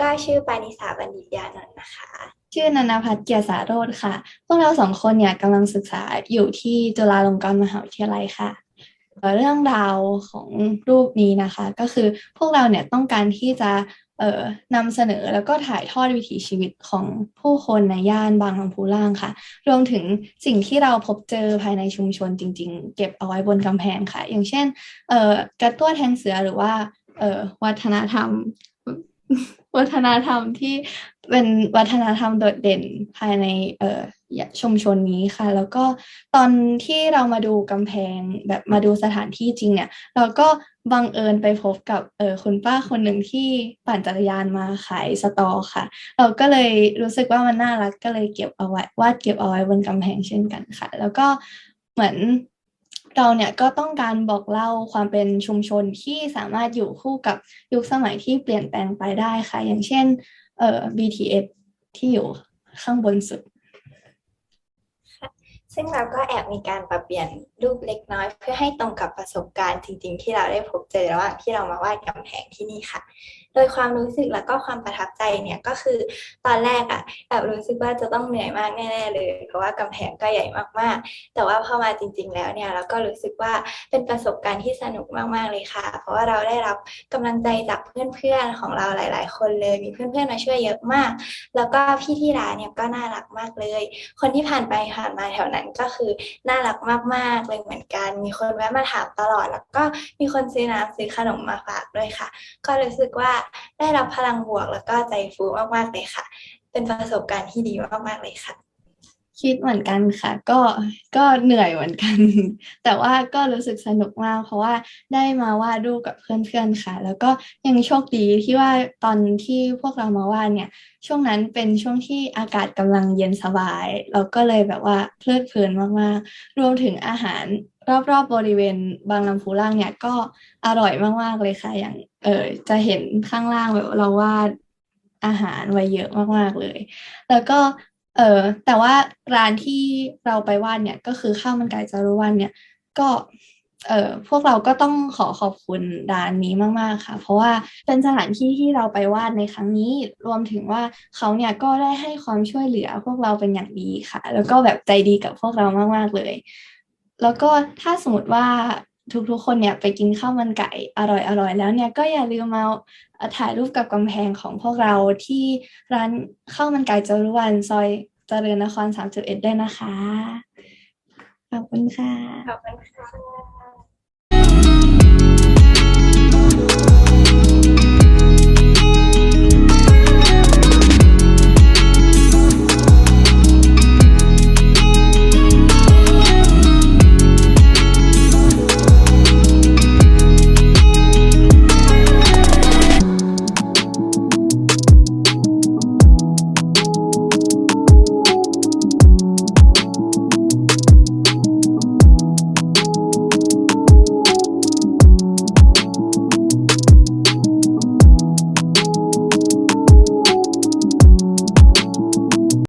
ก็ชื่อปานิสาบัณฑิตยานนท์นะคะ ชื่อนันพัฒน์เกียรติสาโรธค่ะ พวกเราสองคนเนี่ยกำลังศึกษาอยู่ที่จุฬาลงกรณ์มหาวิทยาลัยค่ะเอ่อเรื่องราวของรูปนี้นะคะ ก็คือพวกเราเนี่ยต้องการที่จะเอ่อนำเสนอแล้วก็ถ่ายทอดวิถีชีวิตของผู้คนในย่านบางลำพูล่างค่ะ รวมถึงสิ่งที่เราพบเจอภายในชุมชนจริง ๆ เก็บเอาไว้บนกำแพงค่ะ อย่างเช่นเอ่อกระตั้วแทงเสือหรือว่าเอ่อวัฒนธรรม วัฒนธรรมที่เป็นวัฒนธรรมโดดเด่นภายในเอ่อชุมชนนี้ค่ะ แล้วก็ตอนที่เรามาดูกำแพงแบบมาดูสถานที่จริงเนี่ย เราก็บังเอิญไปพบกับเออคุณป้าคนหนึ่งที่ปั่นจักรยานมาขายสตอค่ะ เราก็เลยรู้สึกว่ามันน่ารักก็เลยเก็บเอาไว้วาดเก็บเอาไว้บนกำแพงเช่นกันค่ะ แล้วก็เหมือน เราเนี่ยก็ต้องการบอกเล่าความเป็นชุมชนที่สามารถอยู่คู่กับยุคสมัยที่เปลี่ยนแปลงไปได้ค่ะ อย่างเช่นเอ่อ BTS ที่อยู่ข้างบนสุด ซึ่งเราก็แอบมีการปรับเปลี่ยนรูปเล็กน้อย เพื่อให้ตรงกับประสบการณ์จริง ๆ ที่เราได้พบเจอระหว่างที่เรามาวาดกำแพงที่นี่ค่ะ โดยความรู้สึกแล้วก็ความประทับใจเนี่ยก็คือตอนแรกอะแอบรู้สึกว่าจะต้องเหนื่อยมากแน่ๆเลย เพราะว่ากำแพงก็ใหญ่มากๆ แต่ว่าพอมาจริง ๆ แล้วเนี่ยเราก็รู้สึกว่าเป็นประสบการณ์ที่สนุกมากๆเลยค่ะ เพราะว่าเราได้รับกำลังใจจากเพื่อนๆของเราหลาย ๆ คนเลย มีเพื่อนๆมาช่วยเยอะมาก แล้วก็พี่ที่ร้านเนี่ยก็น่ารักมากเลย คนที่ผ่านไปผ่านมาแถวนั้นก็คือน่ารักมากๆเลยเหมือนกัน มีคนแวะมาถามตลอด แล้วก็มีคนซื้อน้ำซื้อขนมมาฝากด้วยค่ะ ก็รู้สึกว่าได้รับพลังบวกแล้วก็ใจฟูมากๆเลยค่ะ เป็นประสบการณ์ที่ดีมากๆเลยค่ะ คิดเหมือนกันค่ะ ก็ก็เหนื่อยเหมือนกัน แต่ว่าก็รู้สึกสนุกมาก เพราะว่าได้มาวาดรูปกับเพื่อนๆค่ะ แล้วก็ยังโชคดีที่ว่าตอนที่พวกเรามาวาดเนี่ย ช่วงนั้นเป็นช่วงที่อากาศกำลังเย็นสบาย เราก็เลยแบบว่าเพลิดเพลินมากๆ รวมถึงอาหารรอบๆบริเวณบางลำพูล่างเนี่ยก็อร่อยมากๆเลยค่ะ อย่างเออจะเห็นข้างล่างแบบเราวาดอาหารไว้เยอะมากๆเลย แล้วก็ เออแต่ว่าร้านที่เราไปวาดเนี่ยก็คือข้าวมันไก่จารุวรรณเนี่ยก็เออพวกเราก็ต้องขอขอบคุณร้านนี้มาก ๆ ค่ะ เพราะว่าเป็นสถานที่ที่เราไปวาดในครั้งนี้ รวมถึงว่าเขาเนี่ยก็ได้ให้ความช่วยเหลือพวกเราเป็นอย่างดีค่ะ แล้วก็แบบใจดีกับพวกเรามาก ๆ เลย แล้วก็ถ้าสมมติว่า ทุกๆ คนเนี่ยไปกินข้าวมันไก่อร่อยๆแล้วเนี่ยก็อย่าลืมมาถ่ายรูปกับกำแพงของพวกเราที่ร้านข้าวมันไก่จรุวันซอยเจริญนคร 31 ด้วยนะคะ ขอบคุณค่ะ ขอบคุณค่ะ